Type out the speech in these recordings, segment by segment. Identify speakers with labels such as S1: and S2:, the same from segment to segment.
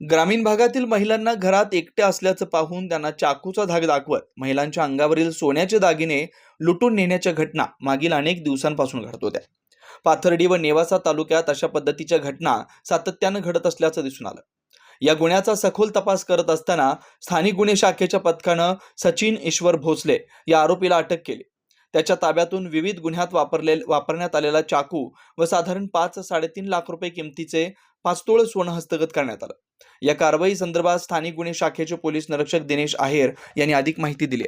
S1: ग्रामीण भागातील महिलांना घरात एकट्या असल्याचं पाहून त्यांना चाकूचा धाक दाखवत महिलांच्या अंगावरील सोन्याचे दागिने लुटून नेण्याच्या घटना मागील अनेक दिवसांपासून घडत होत्या. पाथर्डी व नेवासा तालुक्यात अशा पद्धतीच्या घटना सातत्यानं घडत असल्याचं दिसून आलं. या गुन्ह्याचा सखोल तपास करत असताना स्थानिक गुन्हे शाखेच्या पथकानं सचिन ईश्वर भोसले या आरोपीला अटक केली. त्याच्या ताब्यातून विविध गुन्ह्यात वापरले वापरण्यात आलेला चाकू व साधारण पाच साडेतीन लाख रुपये किमतीचे पाच तोळ सोनं हस्तगत करण्यात आलं. या कारवाई संदर्भात स्थानिक गुन्हे शाखेचे पोलीस निरीक्षक दिनेश आहेर यांनी अधिक माहिती दिली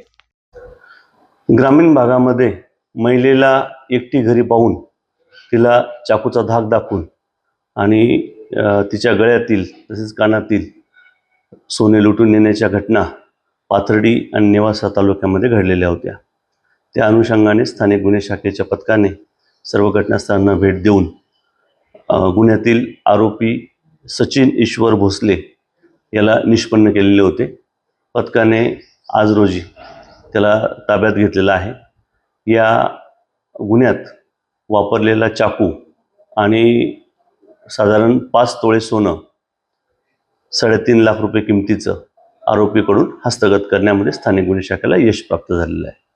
S2: ग्रामीण भागामध्ये महिलेला एकटी घरी पाहून तिला चाकूचा धाक दाखवून आणि तिच्या गळ्यातील तसेच कानातील सोने लुटून नेण्याच्या घटना पाथर्डी आणि नेवासा तालुक्यामध्ये घडलेल्या होत्या. त्या अनुषंगाने स्थानिक गुन्हे शाखेच्या पथकाने सर्व घटनास्थळांना भेट देऊन गुन्ह्यातील आरोपी सचिन ईश्वर भोसले याला निष्पन्न केलेले होते. पथकाने आज रोजी त्याला ताब्यात घेतलेला आहे. या गुन्ह्यात वापरलेला चाकू आणि साधारण पाच तोळे सोनं साडेतीन लाख रुपये किमतीचं आरोपीकडून हस्तगत करण्यामध्ये स्थानिक गुन्हे शाखेला यश प्राप्त झालेलं आहे.